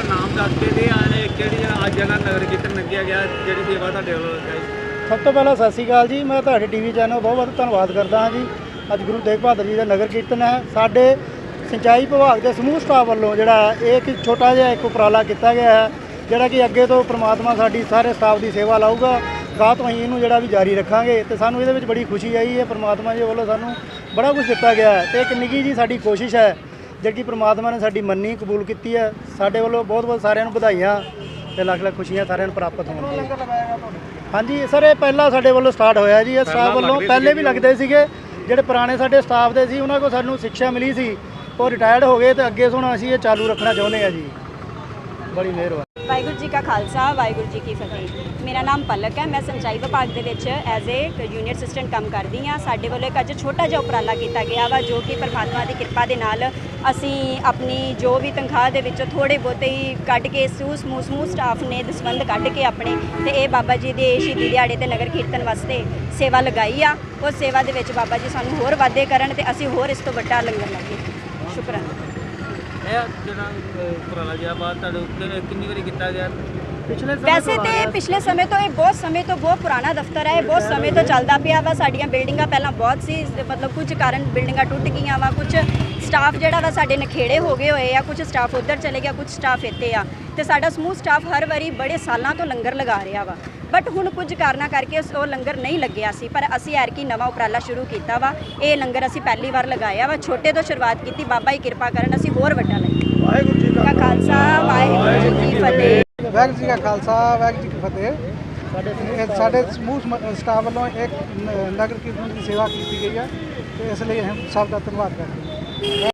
ਇਲਾਕੇ ਦੇ ਆਲੇ ਕਿਹੜੀ ਅੱਜ ਜਗ੍ਹਾ ਨਗਰ ਕੀਰਤਨ ਲੱਗਿਆ ਗਿਆ, ਜਿਹੜੀ ਸੇਵਾ ਤੁਹਾਡੇ ਵੱਲੋਂ ਹੈ ਸਭ ਤੋਂ ਪਹਿਲਾਂ ਸਤਿ ਸ਼੍ਰੀ ਅਕਾਲ ਜੀ, ਮੈਂ ਤੁਹਾਡੇ ਟੀਵੀ ਚੈਨਲ ਬਹੁਤ ਬਹੁਤ ਧੰਨਵਾਦ ਕਰਦਾ ਹਾਂ ਜੀ। ਅੱਜ ਗੁਰੂ ਤੇਗ ਬਹਾਦਰ ਜੀ ਦਾ ਨਗਰ ਕੀਰਤਨ ਹੈ। ਸਾਡੇ ਸਿੰਚਾਈ ਵਿਭਾਗ ਦੇ ਸਮੂਹ ਸਟਾਫ ਵੱਲੋਂ ਜਿਹੜਾ ਹੈ, ਇਹ ਇੱਕ ਛੋਟਾ ਜਿਹਾ ਇੱਕ ਉਪਰਾਲਾ ਕੀਤਾ ਗਿਆ ਹੈ, ਜਿਹੜਾ ਕਿ ਅੱਗੇ ਤੋਂ ਪ੍ਰਮਾਤਮਾ ਸਾਡੀ ਸਾਰੇ ਸਟਾਫ ਦੀ ਸੇਵਾ ਲਾਊਗਾ। ਗਾਹ ਤੋਂ ਅਸੀਂ ਇਹਨੂੰ ਜਿਹੜਾ ਵੀ ਜਾਰੀ ਰੱਖਾਂਗੇ ਤੇ ਸਾਨੂੰ ਇਹਦੇ ਵਿੱਚ ਬੜੀ ਖੁਸ਼ੀ ਆਈ ਹੈ ਪ੍ਰਮਾਤਮਾ ਜੀ ਵੱਲੋਂ ਸਾਨੂੰ ਬੜਾ ਕੁਝ ਦਿੱਤਾ ਗਿਆ ਹੈ। ਤੇ ਇੱਕ ਨਿੱਘੀ ਜੀ ਸਾਡੀ ਕੋਸ਼ਿਸ਼ ਹੈ ਜਿਹੜੀ ਪ੍ਰਮਾਤਮਾ ਨੇ ਸਾਡੀ ਮੰਨੀ ਕਬੂਲ ਕੀਤੀ ਹੈ। ਸਾਡੇ ਵੱਲੋਂ ਬਹੁਤ ਬਹੁਤ ਸਾਰਿਆਂ ਨੂੰ ਵਧਾਈਆਂ ਤੇ ਲੱਖ ਲੱਖ ਖੁਸ਼ੀਆਂ ਸਾਰਿਆਂ ਨੂੰ ਪ੍ਰਾਪਤ ਹੋਣ ਹਾਂਜੀ ਸਰ ਇਹ ਪਹਿਲਾਂ ਸਾਡੇ ਵੱਲੋਂ ਸਟਾਰਟ ਹੋਇਆ ਜੀ। ਇਹ ਸਟਾਫ ਵੱਲੋਂ ਪਹਿਲੇ ਵੀ ਲੱਗਦੇ ਸੀਗੇ। ਜਿਹੜੇ ਪੁਰਾਣੇ ਸਾਡੇ ਸਟਾਫ ਦੇ ਸੀ ਉਹਨਾਂ ਕੋਲ ਸਾਨੂੰ ਸਿੱਖਿਆ ਮਿਲੀ ਸੀ। ਉਹ ਰਿਟਾਇਰਡ ਹੋ ਗਏ ਤੇ ਅੱਗੇ ਹੁਣ ਅਸੀਂ ਇਹ ਚਾਲੂ ਰੱਖਣਾ ਚਾਹੁੰਦੇ ਆ ਜੀ। ਬੜੀ ਮਿਹਰਬਾਨੀ। ਵਾਹਿਗੁਰੂ ਜੀ ਕਾ ਖਾਲਸਾ, ਵਾਹਿਗੁਰੂ ਜੀ ਕੀ ਫਤਿਹ। ਮੇਰਾ ਨਾਮ ਪਲਕ ਹੈ, ਮੈਂ ਸਿੰਚਾਈ ਵਿਭਾਗ ਦੇ ਵਿੱਚ ਐਜ਼ ਏ ਜੂਨੀਅਰ ਅਸਿਸਟੈਂਟ ਕੰਮ ਕਰਦੀ ਹਾਂ। ਸਾਡੇ ਵੱਲੋਂ ਇੱਕ ਅੱਜ ਛੋਟਾ ਜਿਹਾ ਉਪਰਾਲਾ ਕੀਤਾ ਗਿਆ ਵਾ, ਜੋ ਕਿ ਪਰਮਾਤਮਾ ਦੀ ਕਿਰਪਾ ਦੇ ਨਾਲ ਅਸੀਂ ਆਪਣੀ ਜੋ ਵੀ ਤਨਖਾਹ ਦੇ ਵਿੱਚੋਂ ਥੋੜੇ ਬਹੁਤੇ ਹੀ ਕੱਢ ਕੇ ਸੂ ਸਮੂਹ ਸਮੂਹ ਸਟਾਫ ਨੇ ਦਸਵੰਦ ਕੱਢ ਕੇ ਆਪਣੇ ਤੇ ਇਹ ਬਾਬਾ ਜੀ ਦੇ ਸ਼ਹੀਦੀ ਦਿਹਾੜੇ ਤੇ ਨਗਰ ਕੀਰਤਨ ਵਾਸਤੇ ਸੇਵਾ ਲਗਾਈ ਆ। ਉਸ ਸੇਵਾ ਦੇ ਵਿੱਚ ਬਾਬਾ ਜੀ ਸਾਨੂੰ ਹੋਰ ਵਾਧੇ ਕਰਨ ਤੇ ਅਸੀਂ ਹੋਰ ਇਸ ਤੋਂ ਵੱਡਾ ਲੰਗਰ ਲੱਗੇ ਇਹ ਜਿਹੜਾ ਅਹ, ਉਪਰਾਲਾ ਜਿਹਾ ਬਾਅਦ ਤੁਹਾਡੇ ਉੱਤੇ ਕਿੰਨੀ ਵਾਰੀ ਕੀਤਾ ਗਿਆ? ਪਿਛਲੇ ਵੈਸੇ ਤੇ ਪਿਛਲੇ ਸਮੇਂ ਤੋਂ ਇਹ ਬਹੁਤ ਸਮੇਂ ਤੋਂ ਬਹੁਤ ਪੁਰਾਣਾ ਦਫ਼ਤਰ ਹੈ ਇਹ ਬਹੁਤ ਸਮੇਂ ਤੋਂ ਚੱਲਦਾ ਪਿਆ ਵਾ ਸਾਡੀਆਂ ਬਿਲਡਿੰਗਾਂ ਪਹਿਲਾਂ ਬਹੁਤ ਸੀ ਮਤਲਬ ਕੁਝ ਕਾਰਨ ਬਿਲਡਿੰਗਾਂ ਟੁੱਟ ਗਈਆਂ ਵਾ ਕੁਝ ਸਟਾਫ ਜਿਹੜਾ ਵਾ ਸਾਡੇ ਨਖੇੜੇ ਹੋ ਗਏ ਹੋਏ ਆ ਕੁਝ ਸਟਾਫ ਉੱਧਰ ਚਲੇ ਗਿਆ ਕੁਝ ਸਟਾਫ ਇੱਥੇ ਆ। ਤੇ ਸਾਡਾ ਸਮੂਹ ਸਟਾਫ ਹਰ ਵਾਰੀ ਬੜੇ ਸਾਲਾਂ ਤੋਂ ਲੰਗਰ ਲਗਾ ਰਿਹਾ ਵਾ। ਬਟ ਹੁਣ ਕੁਝ ਕਾਰਨਾਂ ਕਰਕੇ ਉਸ- ਉਹ ਲੰਗਰ ਨਹੀਂ ਲੱਗਿਆ ਸੀ ਪਰ ਅਸੀਂ ਐਰਕੀ ਨਵਾਂ ਉਪਰਾਲਾ ਸ਼ੁਰੂ ਕੀਤਾ ਵਾ। ਇਹ ਲੰਗਰ ਅਸੀਂ ਪਹਿਲੀ ਵਾਰ ਲਗਾਇਆ ਵਾ। ਛੋਟੇ ਤੋਂ ਸ਼ੁਰੂਆਤ ਕੀਤੀ ਬਾਬਾ ਹੀ ਕਿਰਪਾ ਕਰਨ ਅਸੀਂ ਹੋਰ ਵੱਡਾ ਲਈਏ। ਵਾਹਿਗੁਰੂ ਜੀ ਕਾ ਖਾਲਸਾ ਵਾਹਿਗੁਰੂ ਜੀ ਕੀ ਫਤਿਹ। ਵਾਹਿਗੁਰੂ ਜੀ ਕਾ ਖਾਲਸਾ ਵਾਹਿਗੁਰੂ ਜੀ ਕੀ ਫਤਿਹ। ਸਾਡੇ ਸਮੂਹ ਸਮ- ਸਟਾਫ ਵੱਲੋਂ ਇੱਕ ਨਗਰ ਕੀਰਤਨ ਦੀ ਸੇਵਾ ਕੀਤੀ ਗਈ ਹੈ ਤੇ ਇਸ ਲਈ ਅਸੀਂ ਸਭ ਦਾ ਧੰਨਵਾਦ ਕਰਦੇ ਹਾਂ।